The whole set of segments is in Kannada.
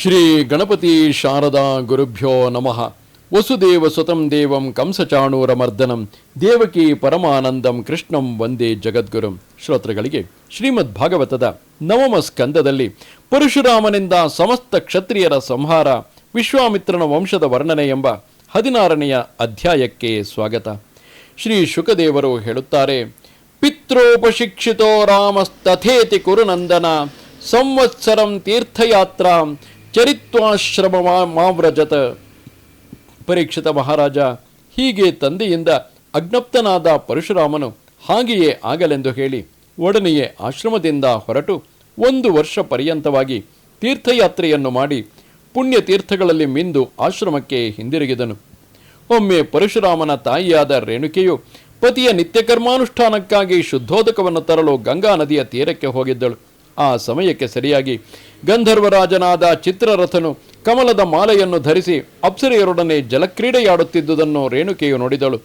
ಶ್ರೀ ಗಣಪತಿ ಶಾರದಾ ಗುರುಭ್ಯೋ ನಮಃ. ವಸುದೇವ ಸುತಂ ದೇವಂ ಕಂಸಚಾಣೂರಮರ್ದನಂ. ದೇವಕಿ ಪರಮಾನಂದಂ ಕೃಷ್ಣಂ ವಂದೇ ಜಗದ್ಗುರುಂ. ಶ್ರೋತೃಗಳಿಗೆ ಶ್ರೀಮದ್ ಭಾಗವತದ ನವಮ ಸ್ಕಂದದಲ್ಲಿ ಪರಶುರಾಮನಿಂದ ಸಮಸ್ತ ಕ್ಷತ್ರಿಯರ ಸಂಹಾರ, ವಿಶ್ವಾಮಿತ್ರನ ವಂಶದ ವರ್ಣನೆ ಎಂಬ ಹದಿನಾರನೆಯ ಅಧ್ಯಾಯಕ್ಕೆ ಸ್ವಾಗತ. ಶ್ರೀ ಶುಕದೇವರು ಹೇಳುತ್ತಾರೆ ಪಿತೃಪಶಿಕ್ಷಿತೋ ರಾಮಸ್ತಥೇತಿ ಕುರುನಂದನ, ಸಂವತ್ಸರಂ ತೀರ್ಥಯಾತ್ರಾ ಚರಿತ್ವಾಶ್ರಮ ಮಾವ್ರಜತ ಪರೀಕ್ಷಿತ ಮಹಾರಾಜ ಹೀಗೆ ತಂದೆಯಿಂದ ಅಜ್ಞಪ್ತನಾದ ಪರಶುರಾಮನು ಹಾಗೆಯೇ ಆಗಲೆಂದು ಹೇಳಿ ಒಡನೆಯೇ ಆಶ್ರಮದಿಂದ ಹೊರಟು ಒಂದು ವರ್ಷ ಪರ್ಯಂತವಾಗಿ ತೀರ್ಥಯಾತ್ರೆಯನ್ನು ಮಾಡಿ ಪುಣ್ಯ ತೀರ್ಥಗಳಲ್ಲಿ ಮಿಂದು ಆಶ್ರಮಕ್ಕೆ ಹಿಂದಿರುಗಿದನು. ಒಮ್ಮೆ ಪರಶುರಾಮನ ತಾಯಿಯಾದ ರೇಣುಕೆಯು ಪತಿಯ ನಿತ್ಯಕರ್ಮಾನುಷ್ಠಾನಕ್ಕಾಗಿ ಶುದ್ಧೋದಕವನ್ನು ತರಲು ಗಂಗಾ ನದಿಯ ತೀರಕ್ಕೆ ಹೋಗಿದ್ದಳು. ಆ ಸಮಯಕ್ಕೆ ಸರಿಯಾಗಿ. ಗಂಧರ್ವರಾಜನಾದ ಚಿತ್ರರಥನು ಕಮಲದ ಮಾಲೆಯನ್ನು ಧರಿಸಿ ಅಪ್ಸರೆಯರೊಡನೆ ಜಲಕ್ರೀಡೆಯಾಡುತ್ತಿದ್ದುದನ್ನು ರೇಣುಕೆಯು ನೋಡಿದಳು.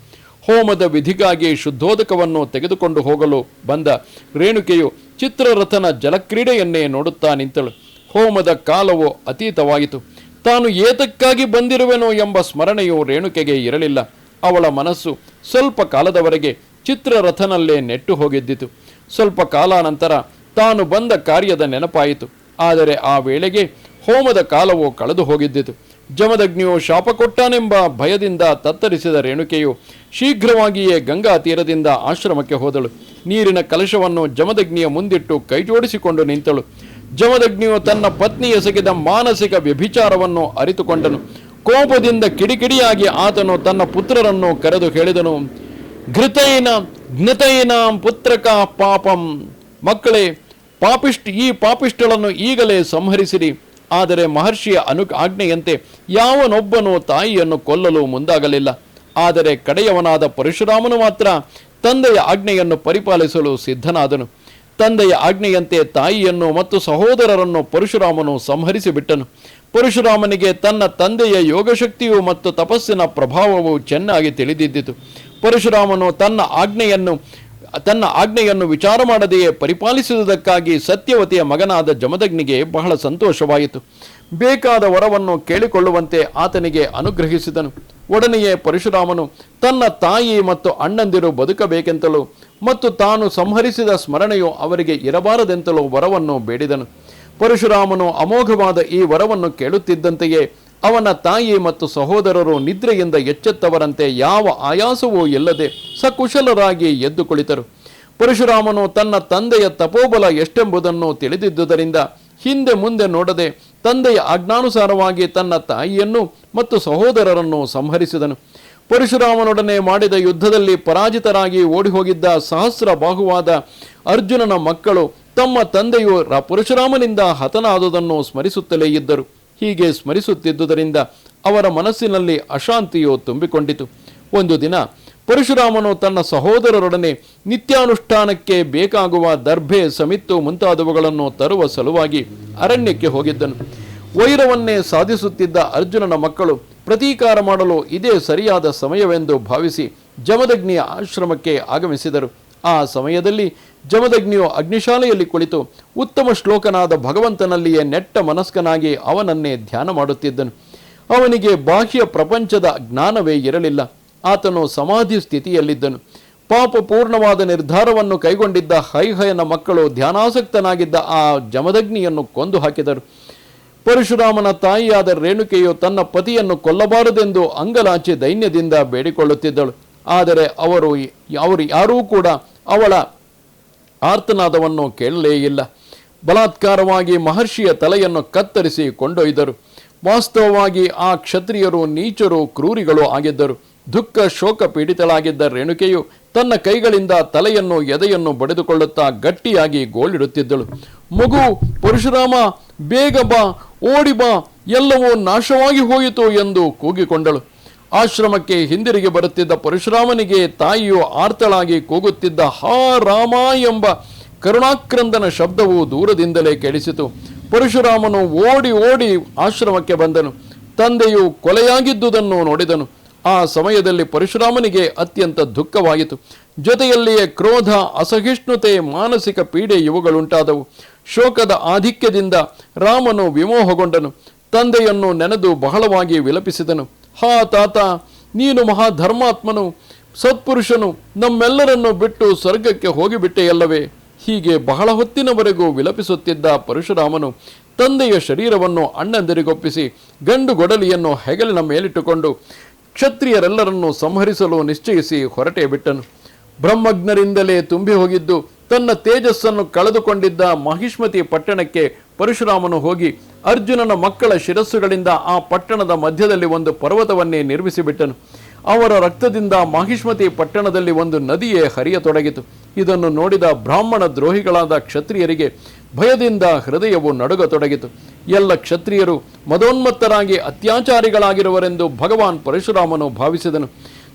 ಹೋಮದ ವಿಧಿಗಾಗಿ ಶುದ್ಧೋದಕವನ್ನು ತೆಗೆದುಕೊಂಡು ಹೋಗಲು ಬಂದ ರೇಣುಕೆಯು ಚಿತ್ರರಥನ ಜಲಕ್ರೀಡೆಯನ್ನೇ ನೋಡುತ್ತಾ ನಿಂತಳು. ಹೋಮದ ಕಾಲವು ಅತೀತವಾಯಿತು. ತಾನು ಏತಕ್ಕಾಗಿ ಬಂದಿರುವೆನೋ ಎಂಬ ಸ್ಮರಣೆಯು ರೇಣುಕೆಗೆ ಇರಲಿಲ್ಲ. ಅವಳ ಮನಸ್ಸು ಸ್ವಲ್ಪ ಕಾಲದವರೆಗೆ ಚಿತ್ರರಥನಲ್ಲೇ ನೆಟ್ಟು ಹೋಗಿದ್ದಿತು. ಸ್ವಲ್ಪ ಕಾಲಾನಂತರ ತಾನು ಬಂದ ಕಾರ್ಯದ ನೆನಪಾಯಿತು. ಆದರೆ ಆ ವೇಳೆಗೆ ಹೋಮದ ಕಾಲವು ಕಳೆದು ಹೋಗಿದ್ದಿತು. ಜಮದಗ್ನಿಯು ಶಾಪ ಕೊಟ್ಟಾನೆಂಬ ಭಯದಿಂದ ತತ್ತರಿಸಿದ ರೇಣುಕೆಯು ಶೀಘ್ರವಾಗಿಯೇ ಗಂಗಾ ತೀರದಿಂದ ಆಶ್ರಮಕ್ಕೆ ಹೋದಳು. ನೀರಿನ ಕಲಶವನ್ನು ಜಮದಗ್ನಿಯ ಮುಂದಿಟ್ಟು ಕೈಜೋಡಿಸಿಕೊಂಡು ನಿಂತಳು. ಜಮದಗ್ನಿಯು ತನ್ನ ಪತ್ನಿ ಎಸಗಿದ ಮಾನಸಿಕ ವ್ಯಭಿಚಾರವನ್ನು ಅರಿತುಕೊಂಡನು. ಕೋಪದಿಂದ ಕಿಡಿಕಿಡಿಯಾಗಿ ಆತನು ತನ್ನ ಪುತ್ರರನ್ನು ಕರೆದು ಹೇಳಿದನು, ಘೃತೈನ ಜ್ಞತೈನಾಂ ಪುತ್ರಕ ಪಾಪಂ. ಮಕ್ಕಳೇ ಪಾಪಿಷ್ಟ್ ಈ ಪಾಪಿಷ್ಟಳನ್ನು ಈಗಲೇ ಸಂಹರಿಸಿರಿ. ಆದರೆ ಮಹರ್ಷಿಯ ಅನು, ಆಜ್ಞೆಯಂತೆ ಯಾವನೊಬ್ಬನು ತಾಯಿಯನ್ನು ಕೊಲ್ಲಲು ಮುಂದಾಗಲಿಲ್ಲ. ಆದರೆ ಕಡೆಯವನಾದ ಪರಶುರಾಮನು ಮಾತ್ರ ತಂದೆಯ ಆಜ್ಞೆಯನ್ನು ಪರಿಪಾಲಿಸಲು ಸಿದ್ಧನಾದನು. ತಂದೆಯ ಆಜ್ಞೆಯಂತೆ ತಾಯಿಯನ್ನು ಮತ್ತು ಸಹೋದರರನ್ನು ಪರಶುರಾಮನು ಸಂಹರಿಸಿಬಿಟ್ಟನು. ಪರಶುರಾಮನಿಗೆ ತನ್ನ ತಂದೆಯ ಯೋಗಶಕ್ತಿಯು ಮತ್ತು ತಪಸ್ಸಿನ ಪ್ರಭಾವವು ಚೆನ್ನಾಗಿ ತಿಳಿದಿದ್ದಿತು. ಪರಶುರಾಮನು ತನ್ನ ಆಜ್ಞೆಯನ್ನು ತನ್ನ ಆಜ್ಞೆಯನ್ನು ವಿಚಾರ ಮಾಡದೆಯೇ ಪರಿಪಾಲಿಸುವುದಕ್ಕಾಗಿ ಸತ್ಯವತಿಯ ಮಗನಾದ ಜಮದಗ್ನಿಗೆ ಬಹಳ ಸಂತೋಷವಾಯಿತು. ಬೇಕಾದ ವರವನ್ನು ಕೇಳಿಕೊಳ್ಳುವಂತೆ ಆತನಿಗೆ ಅನುಗ್ರಹಿಸಿದನು. ಒಡನೆಯೇ ಪರಶುರಾಮನು ತನ್ನ ತಾಯಿ ಮತ್ತು ಅಣ್ಣಂದಿರು ಬದುಕಬೇಕೆಂತಲೂ ಮತ್ತು ತಾನು ಸಂಹರಿಸಿದ ಸ್ಮರಣೆಯು ಅವರಿಗೆ ಇರಬಾರದೆಂತಲೂ ವರವನ್ನು ಬೇಡಿದನು. ಪರಶುರಾಮನು ಅಮೋಘವಾದ ಈ ವರವನ್ನು ಕೇಳುತ್ತಿದ್ದಂತೆಯೇ ಅವನ ತಾಯಿ ಮತ್ತು ಸಹೋದರರು ನಿದ್ರೆಯಿಂದ ಎಚ್ಚೆತ್ತವರಂತೆ ಯಾವ ಆಯಾಸವೂ ಇಲ್ಲದೆ ಸಕುಶಲರಾಗಿ ಎದ್ದು ಕುಳಿತರು. ಪರಶುರಾಮನು ತನ್ನ ತಂದೆಯ ತಪೋಬಲ ಎಷ್ಟೆಂಬುದನ್ನು ತಿಳಿದಿದ್ದುದರಿಂದ ಹಿಂದೆ ಮುಂದೆ ನೋಡದೆ ತಂದೆಯ ಆಜ್ಞಾನುಸಾರವಾಗಿ ತನ್ನ ತಾಯಿಯನ್ನು ಮತ್ತು ಸಹೋದರರನ್ನು ಸಂಹರಿಸಿದನು. ಪರಶುರಾಮನೊಡನೆ ಮಾಡಿದ ಯುದ್ಧದಲ್ಲಿ ಪರಾಜಿತರಾಗಿ ಓಡಿಹೋಗಿದ್ದ ಸಹಸ್ರ ಬಾಹುವಾದ ಅರ್ಜುನನ ಮಕ್ಕಳು ತಮ್ಮ ತಂದೆಯು ಪರಶುರಾಮನಿಂದ ಹತನಾದುದನ್ನು ಸ್ಮರಿಸುತ್ತಲೇ ಇದ್ದರು. ಹೀಗೆ ಸ್ಮರಿಸುತ್ತಿದ್ದುದರಿಂದ ಅವರ ಮನಸ್ಸಿನಲ್ಲಿ ಅಶಾಂತಿಯು ತುಂಬಿಕೊಂಡಿತು. ಒಂದು ದಿನ ಪರಶುರಾಮನು ತನ್ನ ಸಹೋದರರೊಡನೆ ನಿತ್ಯಾನುಷ್ಠಾನಕ್ಕೆ ಬೇಕಾಗುವ ದರ್ಭೆ ಸಮಿತ್ತು ಮುಂತಾದವುಗಳನ್ನು ತರುವ ಸಲುವಾಗಿ ಅರಣ್ಯಕ್ಕೆ ಹೋಗಿದ್ದನು. ವೈರವನ್ನೇ ಸಾಧಿಸುತ್ತಿದ್ದ ಅರ್ಜುನನ ಮಕ್ಕಳು ಪ್ರತೀಕಾರ ಮಾಡಲು ಇದೇ ಸರಿಯಾದ ಸಮಯವೆಂದು ಭಾವಿಸಿ ಜಮದಗ್ನಿಯ ಆಶ್ರಮಕ್ಕೆ ಆಗಮಿಸಿದರು. ಆ ಸಮಯದಲ್ಲಿ ಜಮದಗ್ನಿಯು ಅಗ್ನಿಶಾಲೆಯಲ್ಲಿ ಕುಳಿತು ಉತ್ತಮ ಶ್ಲೋಕನಾದ ಭಗವಂತನಲ್ಲಿಯೇ ನೆಟ್ಟ ಮನಸ್ಕನಾಗಿ ಅವನನ್ನೇ ಧ್ಯಾನ ಮಾಡುತ್ತಿದ್ದನು. ಅವನಿಗೆ ಬಾಹ್ಯ ಪ್ರಪಂಚದ ಜ್ಞಾನವೇ ಇರಲಿಲ್ಲ. ಆತನು ಸಮಾಧಿ ಸ್ಥಿತಿಯಲ್ಲಿದ್ದನು. ಪಾಪ ಪೂರ್ಣವಾದ ನಿರ್ಧಾರವನ್ನು ಕೈಗೊಂಡಿದ್ದ ಹೈಹಯನ ಮಕ್ಕಳು ಧ್ಯಾನಾಸಕ್ತನಾಗಿದ್ದ ಆ ಜಮದಗ್ನಿಯನ್ನು ಕೊಂದು ಹಾಕಿದರು. ಪರಶುರಾಮನ ತಾಯಿಯಾದ ರೇಣುಕೆಯು ತನ್ನ ಪತಿಯನ್ನು ಕೊಲ್ಲಬಾರದೆಂದು ಅಂಗಲಾಚೆ ದೈನ್ಯದಿಂದ ಬೇಡಿಕೊಳ್ಳುತ್ತಿದ್ದಳು. ಆದರೆ ಅವರು ಅವರು ಯಾರೂ ಕೂಡ ಅವಳ ಆರ್ತನಾದವನ್ನು ಕೇಳಲೇ ಇಲ್ಲ. ಬಲಾತ್ಕಾರವಾಗಿ ಮಹರ್ಷಿಯ ತಲೆಯನ್ನು ಕತ್ತರಿಸಿ ಕೊಂಡೊಯ್ದರು. ವಾಸ್ತವವಾಗಿ ಆ ಕ್ಷತ್ರಿಯರು ನೀಚರು, ಕ್ರೂರಿಗಳು ಆಗಿದ್ದರು. ದುಃಖ ಶೋಕ ಪೀಡಿತಳಾಗಿದ್ದ ರೇಣುಕೆಯು ತನ್ನ ಕೈಗಳಿಂದ ತಲೆಯನ್ನು ಎದೆಯನ್ನು ಬಡಿದುಕೊಳ್ಳುತ್ತಾ ಗಟ್ಟಿಯಾಗಿ ಗೋಳಿಡುತ್ತಿದ್ದಳು. ಮಗು, ಪರಶುರಾಮ, ಬೇಗ ಬಾ, ಓಡಿ ಬಾ, ಎಲ್ಲವೂ ನಾಶವಾಗಿ ಹೋಯಿತು ಎಂದು ಕೂಗಿಕೊಂಡಳು. ಆಶ್ರಮಕ್ಕೆ ಹಿಂದಿರುಗಿ ಬರುತ್ತಿದ್ದ ಪರಶುರಾಮನಿಗೆ ತಾಯಿಯು ಆರ್ತಳಾಗಿ ಕೂಗುತ್ತಿದ್ದ ಹಾ ರಾಮ ಎಂಬ ಕರುಣಾಕ್ರಂದನ ಶಬ್ದವು ದೂರದಿಂದಲೇ ಕೇಳಿಸಿತು. ಪರಶುರಾಮನು ಓಡಿ ಓಡಿ ಆಶ್ರಮಕ್ಕೆ ಬಂದನು. ತಂದೆಯು ಕೊಲೆಯಾಗಿದ್ದುದನ್ನು ನೋಡಿದನು. ಆ ಸಮಯದಲ್ಲಿ ಪರಶುರಾಮನಿಗೆ ಅತ್ಯಂತ ದುಃಖವಾಯಿತು. ಜೊತೆಯಲ್ಲಿಯೇ ಕ್ರೋಧ, ಅಸಹಿಷ್ಣುತೆ, ಮಾನಸಿಕ ಪೀಡೆ ಇವುಗಳುಂಟಾದವು. ಶೋಕದ ಆಧಿಕ್ಯದಿಂದ ರಾಮನು ವಿಮೋಹಗೊಂಡನು. ತಂದೆಯನ್ನು ನೆನೆದು ಬಹಳವಾಗಿ ವಿಲಪಿಸಿದನು. ಹಾ ತಾತ, ನೀನು ಮಹಾಧರ್ಮಾತ್ಮನು, ಸತ್ಪುರುಷನು, ನಮ್ಮೆಲ್ಲರನ್ನು ಬಿಟ್ಟು ಸ್ವರ್ಗಕ್ಕೆ ಹೋಗಿಬಿಟ್ಟೆಯಲ್ಲವೇ ಹೀಗೆ ಬಹಳ ಹೊತ್ತಿನವರೆಗೂ ವಿಲಪಿಸುತ್ತಿದ್ದ ಪರಶುರಾಮನು ತಂದೆಯ ಶರೀರವನ್ನು ಅಣ್ಣಂದಿರಿಗೊಪ್ಪಿಸಿ ಗಂಡು ಗೊಡಲಿಯನ್ನು ಹೆಗಲಿನ ಮೇಲಿಟ್ಟುಕೊಂಡು ಕ್ಷತ್ರಿಯರೆಲ್ಲರನ್ನು ಸಂಹರಿಸಲು ನಿಶ್ಚಯಿಸಿ ಹೊರಟೇ ಬಿಟ್ಟನು. ಬ್ರಹ್ಮಜ್ಞರಿಂದಲೇ ತುಂಬಿ ಹೋಗಿದ್ದು ತನ್ನ ತೇಜಸ್ಸನ್ನು ಕಳೆದುಕೊಂಡಿದ್ದ ಮಹಿಷ್ಮತಿ ಪಟ್ಟಣಕ್ಕೆ ಪರಶುರಾಮನು ಹೋಗಿ ಅರ್ಜುನನ ಮಕ್ಕಳ ಶಿರಸ್ಸುಗಳಿಂದ ಆ ಪಟ್ಟಣದ ಮಧ್ಯದಲ್ಲಿ ಒಂದು ಪರ್ವತವನ್ನೇ ನಿರ್ಮಿಸಿಬಿಟ್ಟನು. ಅವರ ರಕ್ತದಿಂದ ಮಾಹಿಷ್ಮತಿ ಪಟ್ಟಣದಲ್ಲಿ ಒಂದು ನದಿಯೇ ಹರಿಯತೊಡಗಿತು. ಇದನ್ನು ನೋಡಿದ ಬ್ರಾಹ್ಮಣ ದ್ರೋಹಿಗಳಾದ ಕ್ಷತ್ರಿಯರಿಗೆ ಭಯದಿಂದ ಹೃದಯವು ನಡುಗತೊಡಗಿತು. ಎಲ್ಲ ಕ್ಷತ್ರಿಯರು ಮದೋನ್ಮತ್ತರಾಗಿ ಅತ್ಯಾಚಾರಿಗಳಾಗಿರುವರೆಂದು ಭಗವಾನ್ ಪರಶುರಾಮನು ಭಾವಿಸಿದನು.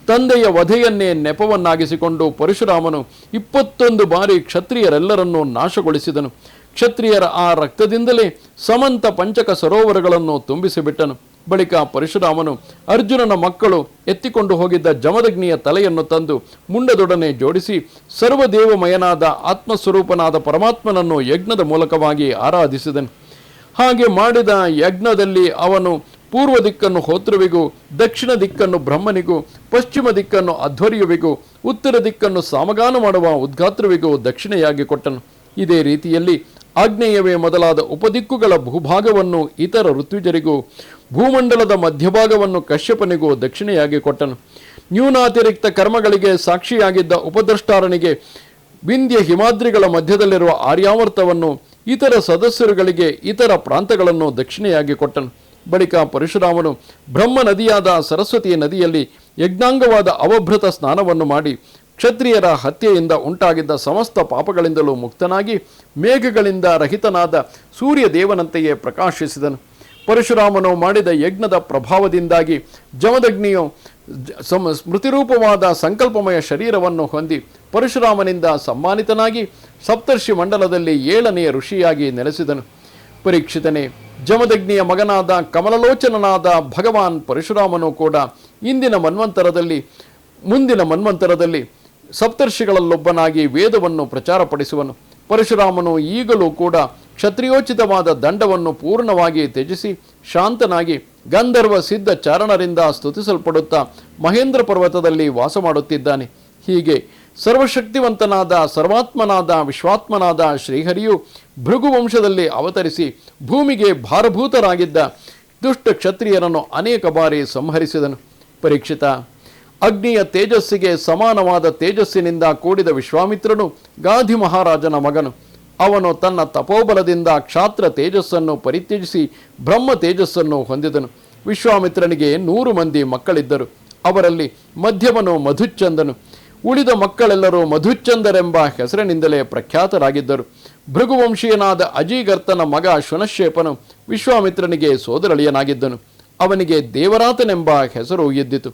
ತಂದೆಯ ವಧೆಯನ್ನೇ ನೆಪವನ್ನಾಗಿಸಿಕೊಂಡು ಪರಶುರಾಮನು ಇಪ್ಪತ್ತೊಂದು ಬಾರಿ ಕ್ಷತ್ರಿಯರೆಲ್ಲರನ್ನೂ ನಾಶಗೊಳಿಸಿದನು. ಕ್ಷತ್ರಿಯರ ಆ ರಕ್ತದಿಂದಲೇ ಸಮಂತ ಪಂಚಕ ಸರೋವರಗಳನ್ನು ತುಂಬಿಸಿಬಿಟ್ಟನು. ಬಳಿಕ ಪರಶುರಾಮನು ಅರ್ಜುನನ ಮಕ್ಕಳು ಎತ್ತಿಕೊಂಡು ಹೋಗಿದ್ದ ಜಮದಗ್ನಿಯ ತಲೆಯನ್ನು ತಂದು ಮುಂಡದೊಡನೆ ಜೋಡಿಸಿ ಸರ್ವದೇವಮಯನಾದ ಆತ್ಮಸ್ವರೂಪನಾದ ಪರಮಾತ್ಮನನ್ನು ಯಜ್ಞದ ಮೂಲಕವಾಗಿ ಆರಾಧಿಸಿದನು. ಹಾಗೆ ಮಾಡಿದ ಯಜ್ಞದಲ್ಲಿ ಅವನು ಪೂರ್ವ ದಿಕ್ಕನ್ನು ಹೋತೃವಿಗೂ ದಕ್ಷಿಣ ದಿಕ್ಕನ್ನು ಬ್ರಹ್ಮನಿಗೂ, ಪಶ್ಚಿಮ ದಿಕ್ಕನ್ನು ಅಧ್ವರ್ಯುವಿಗೂ, ಉತ್ತರ ದಿಕ್ಕನ್ನು ಸಾಮಗಾನ ಮಾಡುವ ಉದ್ಘಾತೃವಿಗೂ ದಕ್ಷಿಣೆಯಾಗಿ ಕೊಟ್ಟನು. ಇದೇ ರೀತಿಯಲ್ಲಿ ಆಗ್ನೇಯವೇ ಮೊದಲಾದ ಉಪದಿಕ್ಕುಗಳ ಭೂಭಾಗವನ್ನು ಇತರ ಋತ್ವಿಜರಿಗೂ, ಭೂಮಂಡಲದ ಮಧ್ಯಭಾಗವನ್ನು ಕಶ್ಯಪನಿಗೂ ದಕ್ಷಿಣೆಯಾಗಿ ಕೊಟ್ಟನು. ನ್ಯೂನಾತಿರಿಕ್ತ ಕರ್ಮಗಳಿಗೆ ಸಾಕ್ಷಿಯಾಗಿದ್ದ ಉಪದ್ರಷ್ಟಾರನಿಗೆ ವಿಂಧ್ಯ ಹಿಮಾದ್ರಿಗಳ ಮಧ್ಯದಲ್ಲಿರುವ ಆರ್ಯಾವರ್ತವನ್ನು ಇತರ ಸದಸ್ಯರುಗಳಿಗೆ ಇತರ ಪ್ರಾಂತಗಳನ್ನು ದಕ್ಷಿಣೆಯಾಗಿ ಕೊಟ್ಟನು. ಬಳಿಕ ಪರಶುರಾಮನು ಬ್ರಹ್ಮ ನದಿಯಾದ ಸರಸ್ವತಿಯ ನದಿಯಲ್ಲಿ ಯಜ್ಞಾಂಗವಾದ ಅವಭೃತ ಸ್ನಾನವನ್ನು ಮಾಡಿ ಕ್ಷತ್ರಿಯರ ಹತ್ಯೆಯಿಂದ ಉಂಟಾಗಿದ್ದ ಸಮಸ್ತ ಪಾಪಗಳಿಂದಲೂ ಮುಕ್ತನಾಗಿ ಮೇಘಗಳಿಂದ ರಹಿತನಾದ ಸೂರ್ಯ ದೇವನಂತೆಯೇ ಪ್ರಕಾಶಿಸಿದನು. ಪರಶುರಾಮನು ಮಾಡಿದ ಯಜ್ಞದ ಪ್ರಭಾವದಿಂದಾಗಿ ಜಮದಗ್ನಿಯು ಸಮ ಸ್ಮೃತಿರೂಪವಾದ ಸಂಕಲ್ಪಮಯ ಶರೀರವನ್ನು ಹೊಂದಿ ಪರಶುರಾಮನಿಂದ ಸಮ್ಮಾನಿತನಾಗಿ ಸಪ್ತರ್ಷಿ ಮಂಡಲದಲ್ಲಿ ಏಳನೆಯ ಋಷಿಯಾಗಿ ನೆಲೆಸಿದನು. ಪರೀಕ್ಷಿತನೇ, ಜಮದಗ್ನಿಯ ಮಗನಾದ ಕಮಲಲೋಚನನಾದ ಭಗವಾನ್ ಪರಶುರಾಮನು ಕೂಡ ಇಂದಿನ ಮನ್ವಂತರದಲ್ಲಿ, ಮುಂದಿನ ಮನ್ವಂತರದಲ್ಲಿ ಸಪ್ತರ್ಷಿಗಳಲ್ಲೊಬ್ಬನಾಗಿ ವೇದವನ್ನು ಪ್ರಚಾರಪಡಿಸುವನು. ಪರಶುರಾಮನು ಈಗಲೂ ಕೂಡ ಕ್ಷತ್ರಿಯೋಚಿತವಾದ ದಂಡವನ್ನು ಪೂರ್ಣವಾಗಿ ತ್ಯಜಿಸಿ ಶಾಂತನಾಗಿ ಗಂಧರ್ವ ಸಿದ್ಧ ಚಾರಣರಿಂದ ಸ್ತುತಿಸಲ್ಪಡುತ್ತಾ ಮಹೇಂದ್ರ ಪರ್ವತದಲ್ಲಿ ವಾಸ ಮಾಡುತ್ತಿದ್ದಾನೆ ಹೀಗೆ ಸರ್ವಶಕ್ತಿವಂತನಾದ, ಸರ್ವಾತ್ಮನಾದ, ವಿಶ್ವಾತ್ಮನಾದ ಶ್ರೀಹರಿಯು ಭೃಗುವಂಶದಲ್ಲಿ ಅವತರಿಸಿ ಭೂಮಿಗೆ ಭಾರಭೂತರಾಗಿದ್ದ ದುಷ್ಟ ಕ್ಷತ್ರಿಯರನ್ನು ಅನೇಕ ಬಾರಿ ಸಂಹರಿಸಿದನು. ಪರೀಕ್ಷಿತ ಅಗ್ನಿಯ ತೇಜಸ್ಸಿಗೆ ಸಮಾನವಾದ ತೇಜಸ್ಸಿನಿಂದ ಕೂಡಿದ ವಿಶ್ವಾಮಿತ್ರನು ಗಾಧಿ ಮಹಾರಾಜನ ಮಗನು. ಅವನು ತನ್ನ ತಪೋಬಲದಿಂದ ಕ್ಷಾತ್ರ ತೇಜಸ್ಸನ್ನು ಪರಿತ್ಯಜಿಸಿ ಬ್ರಹ್ಮ ತೇಜಸ್ಸನ್ನು ಹೊಂದಿದನು. ವಿಶ್ವಾಮಿತ್ರನಿಗೆ ನೂರು ಮಂದಿ ಮಕ್ಕಳಿದ್ದರು. ಅವರಲ್ಲಿ ಮಧ್ಯಮನು ಮಧುಚಂದನು. ಉಳಿದ ಮಕ್ಕಳೆಲ್ಲರೂ ಮಧುಚಂದರೆಂಬ ಹೆಸರಿನಿಂದಲೇ ಪ್ರಖ್ಯಾತರಾಗಿದ್ದರು. ಭೃಗುವಂಶೀಯನಾದ ಅಜೀಗರ್ತನ ಮಗ ಶುನಶೇಪನು ವಿಶ್ವಾಮಿತ್ರನಿಗೆ ಸೋದರಳಿಯನಾಗಿದ್ದನು. ಅವನಿಗೆ ದೇವರಾತನೆಂಬ ಹೆಸರು ಎದ್ದಿತು.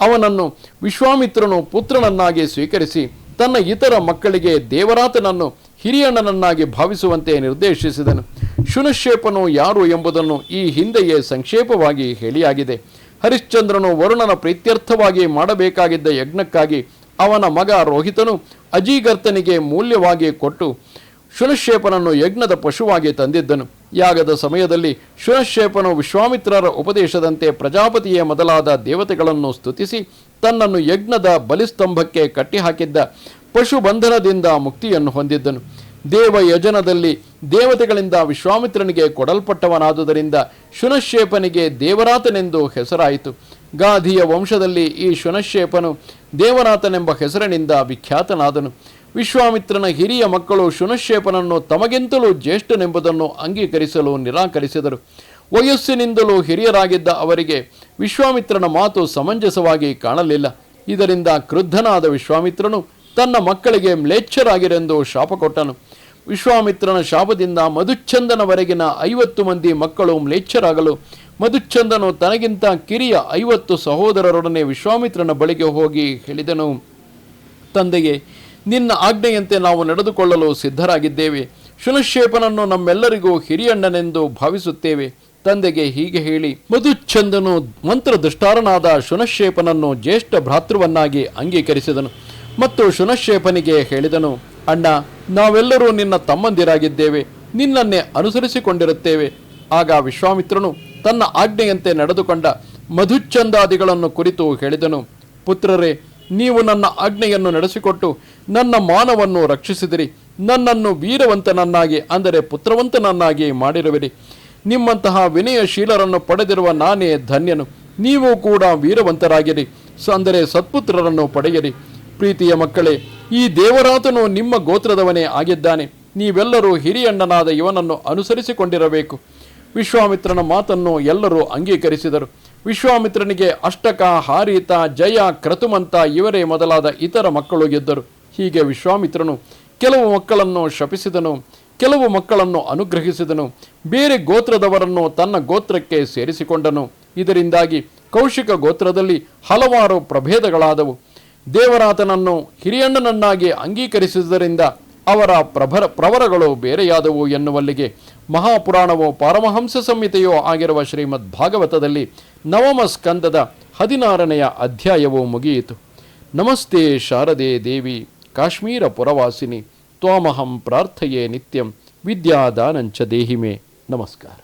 ಅವನನ್ನು ವಿಶ್ವಾಮಿತ್ರನು ಪುತ್ರನನ್ನಾಗಿ ಸ್ವೀಕರಿಸಿ, ತನ್ನ ಇತರ ಮಕ್ಕಳಿಗೆ ದೇವರಾತನನ್ನು ಹಿರಿಯಣ್ಣನನ್ನಾಗಿ ಭಾವಿಸುವಂತೆ ನಿರ್ದೇಶಿಸಿದನು. ಶುನಶೇಪನು ಯಾರು ಎಂಬುದನ್ನು ಈ ಹಿಂದೆಯೇ ಸಂಕ್ಷೇಪವಾಗಿ ಹೇಳಿಯಾಗಿದೆ. ಹರಿಶ್ಚಂದ್ರನು ವರುಣನ ಪ್ರೀತ್ಯರ್ಥವಾಗಿ ಮಾಡಬೇಕಾಗಿದ್ದ ಯಜ್ಞಕ್ಕಾಗಿ ಅವನ ಮಗ ರೋಹಿತನು ಅಜೀಗರ್ತನಿಗೆ ಮೂಲ್ಯವಾಗಿ ಕೊಟ್ಟು ಶುನಶೇಪನನ್ನು ಯಜ್ಞದ ಪಶುವಾಗಿ ತಂದಿದ್ದನು. ಯಾಗದ ಸಮಯದಲ್ಲಿ ಶುನಶೇಪನು ವಿಶ್ವಾಮಿತ್ರರ ಉಪದೇಶದಂತೆ ಪ್ರಜಾಪತಿಯ ಮೊದಲಾದ ದೇವತೆಗಳನ್ನು ಸ್ತುತಿಸಿ ತನ್ನನ್ನು ಯಜ್ಞದ ಬಲಿಸ್ತಂಭಕ್ಕೆ ಕಟ್ಟಿಹಾಕಿದ್ದ ಪಶು ಬಂಧನದಿಂದ ಮುಕ್ತಿಯನ್ನು ಹೊಂದಿದ್ದನು. ದೇವ ಯಜನದಲ್ಲಿ ದೇವತೆಗಳಿಂದ ವಿಶ್ವಾಮಿತ್ರನಿಗೆ ಕೊಡಲ್ಪಟ್ಟವನಾದುದರಿಂದ ಶುನಶೇಪನಿಗೆ ದೇವರಾತನೆಂದು ಹೆಸರಾಯಿತು. ಗಾಧಿಯ ವಂಶದಲ್ಲಿ ಈ ಶುನಶೇಪನು ದೇವರಾತನೆಂಬ ಹೆಸರಿನಿಂದ ವಿಖ್ಯಾತನಾದನು. ವಿಶ್ವಾಮಿತ್ರನ ಹಿರಿಯ ಮಕ್ಕಳು ಶುನಶೇಪನನ್ನು ತಮಗಿಂತಲೂ ಜ್ಯೇಷ್ಠನೆಂಬುದನ್ನು ಅಂಗೀಕರಿಸಲು ನಿರಾಕರಿಸಿದರು. ವಯಸ್ಸಿನಿಂದಲೂ ಹಿರಿಯರಾಗಿದ್ದ ಅವರಿಗೆ ವಿಶ್ವಾಮಿತ್ರನ ಮಾತು ಸಮಂಜಸವಾಗಿ ಕಾಣಲಿಲ್ಲ. ಇದರಿಂದ ಕ್ರುದ್ಧನಾದ ವಿಶ್ವಾಮಿತ್ರನು ತನ್ನ ಮಕ್ಕಳಿಗೆ ಮ್ಲೇಚ್ಛರಾಗಿರೆಂದು ಶಾಪ ಕೊಟ್ಟನು. ವಿಶ್ವಾಮಿತ್ರನ ಶಾಪದಿಂದ ಮಧುಚ್ಛಂದನವರೆಗಿನ ಐವತ್ತು ಮಂದಿ ಮಕ್ಕಳು ಮ್ಲೇಚ್ಛರಾಗಲು ಮಧುಚ್ಛಂದನು ತನಗಿಂತ ಕಿರಿಯ ಐವತ್ತು ಸಹೋದರರೊಡನೆ ವಿಶ್ವಾಮಿತ್ರನ ಬಳಿಗೆ ಹೋಗಿ ಹೇಳಿದನು. ತಂದೆಗೆ ನಿನ್ನ ಆಜ್ಞೆಯಂತೆ ನಾವು ನಡೆದುಕೊಳ್ಳಲು ಸಿದ್ಧರಾಗಿದ್ದೇವೆ. ಶುನಶೇಪನನ್ನು ನಮ್ಮೆಲ್ಲರಿಗೂ ಹಿರಿಯಣ್ಣನೆಂದು ಭಾವಿಸುತ್ತೇವೆ. ತಂದೆಗೆ ಹೀಗೆ ಹೇಳಿ ಮಧುಚ್ಛಂದನು ಮಂತ್ರದುಷ್ಟಾರನಾದ ಶುನಶೇಪನನ್ನು ಜ್ಯೇಷ್ಠ ಭ್ರಾತೃವನ್ನಾಗಿ ಅಂಗೀಕರಿಸಿದನು. ಮತ್ತು ಶುನಶೇಪನಿಗೆ ಹೇಳಿದನು, ಅಣ್ಣ, ನಾವೆಲ್ಲರೂ ನಿನ್ನ ತಮ್ಮಂದಿರಾಗಿದ್ದೇವೆ. ನಿನ್ನನ್ನೇ ಅನುಸರಿಸಿಕೊಂಡಿರುತ್ತೇವೆ. ಆಗ ವಿಶ್ವಾಮಿತ್ರನು ತನ್ನ ಆಜ್ಞೆಯಂತೆ ನಡೆದುಕೊಂಡ ಮಧುಚ್ಛಂದಾದಿಗಳನ್ನು ಕುರಿತು ಹೇಳಿದನು, ಪುತ್ರರೇ ನೀವು ನನ್ನ ಆಜ್ಞೆಯನ್ನು ನಡೆಸಿಕೊಟ್ಟು ನನ್ನ ಮಾನವನ್ನು ರಕ್ಷಿಸಿದಿರಿ. ನನ್ನನ್ನು ವೀರವಂತನನ್ನಾಗಿ, ಅಂದರೆ ಪುತ್ರವಂತನನ್ನಾಗಿ ಮಾಡಿರುವಿರಿ. ನಿಮ್ಮಂತಹ ವಿನಯಶೀಲರನ್ನು ಪಡೆದಿರುವ ನಾನೇ ಧನ್ಯನು. ನೀವು ಕೂಡ ವೀರವಂತರಾಗಿರಿ. ಅಂದರೆ ಸತ್ಪುತ್ರರನ್ನು ಪಡೆಯಿರಿ. ಪ್ರೀತಿಯ ಮಕ್ಕಳೇ, ಈ ದೇವರಾತನು ನಿಮ್ಮ ಗೋತ್ರದವನೇ ಆಗಿದ್ದಾನೆ. ನೀವೆಲ್ಲರೂ ಹಿರಿಯಣ್ಣನಾದ ಇವನನ್ನು ಅನುಸರಿಸಿಕೊಂಡಿರಬೇಕು. ವಿಶ್ವಾಮಿತ್ರನ ಮಾತನ್ನು ಎಲ್ಲರೂ ಅಂಗೀಕರಿಸಿದರು. ವಿಶ್ವಾಮಿತ್ರನಿಗೆ ಅಷ್ಟಕ ಹಾರೀತ ಜಯ ಕ್ರತುಮಂತ ಇವರೇ ಮೊದಲಾದ ಇತರ ಮಕ್ಕಳು ಗೆದ್ದರು. ಹೀಗೆ ವಿಶ್ವಾಮಿತ್ರನು ಕೆಲವು ಮಕ್ಕಳನ್ನು ಶಪಿಸಿದನು, ಕೆಲವು ಮಕ್ಕಳನ್ನು ಅನುಗ್ರಹಿಸಿದನು, ಬೇರೆ ಗೋತ್ರದವರನ್ನು ತನ್ನ ಗೋತ್ರಕ್ಕೆ ಸೇರಿಸಿಕೊಂಡನು. ಇದರಿಂದಾಗಿ ಕೌಶಿಕ ಗೋತ್ರದಲ್ಲಿ ಹಲವಾರು ಪ್ರಭೇದಗಳಾದವು. ದೇವರಾತನನ್ನು ಹಿರಿಯಣ್ಣನನ್ನಾಗಿ ಅಂಗೀಕರಿಸಿದ್ದರಿಂದ ಅವರ ಪ್ರಭರ ಪ್ರವರಗಳು ಬೇರೆಯಾದವು ಎನ್ನುವಲ್ಲಿಗೆ ಮಹಾಪುರಾಣವೋ ಪಾರಮಹಂಸ ಸಂಹಿತೆಯೋ ಆಗಿರುವ ಶ್ರೀಮದ್ ಭಾಗವತದಲ್ಲಿ ನವಮ ಸ್ಕಂದದ ಹದಿನಾರನೆಯ ಅಧ್ಯಾಯವೂ ಮುಗಿಯಿತು. ನಮಸ್ತೆ ಶಾರದೆ ದೇವಿ, ಕಾಶ್ಮೀರ ಪುರವಾಸಿನಿ, ತ್ವಾಮಹಂ ಪ್ರಾರ್ಥಯೇ ನಿತ್ಯಂ, ವಿದ್ಯಾದಾನಂಚ ದೇಹಿಮೆ. ನಮಸ್ಕಾರ.